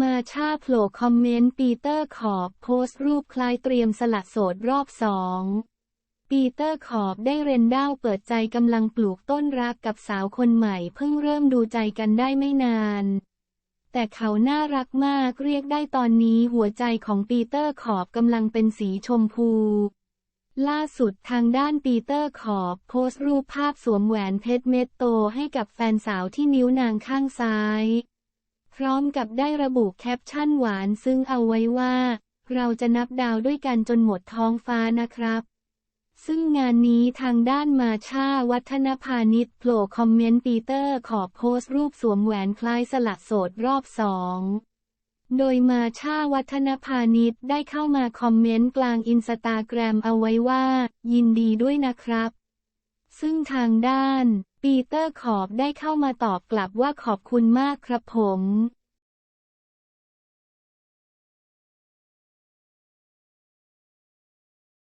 มาชาโผล่คอมเมนต์ปีเตอร์ขอบโพสต์รูปคล้ายเตรียมสละโสดรอบสอง ปีเตอร์ขอบได้เรนด้าวเปิดใจกำลังปลูกต้นรักกับสาวคนใหม่เพิ่งเริ่มดูใจกันได้ไม่นาน แต่เขาน่ารักมากเรียกได้ตอนนี้หัวใจของปีเตอร์ขอบกำลังเป็นสีชมพู ล่าสุดทางด้านปีเตอร์ขอบโพสต์รูปภาพสวมแหวนเพชรเม็ดโตให้กับแฟนสาวที่นิ้วนางข้างซ้าย พร้อมกับได้ระบุแคปชั่นหวานซึ่งเอาไว้ว่า เราจะนับดาวด้วยกันจนหมดท้องฟ้านะครับ ซึ่งงานนี้ทางด้านมาชาวัฒนพาณิชย์โผล่คอมเมนต์ปีเตอร์ขอโพสต์รูปสวมแหวนคล้ายสละโสดรอบสองโดยมาชาวัฒนพาณิชย์ได้เข้ามาคอมเมนต์กลางอินสตาแกรมเอาไว้ว่า ยินดีด้วยนะครับ ซึ่งทางด้าน ปีเตอร์ขอบได้เข้ามาตอบกลับว่าขอบคุณมากครับผม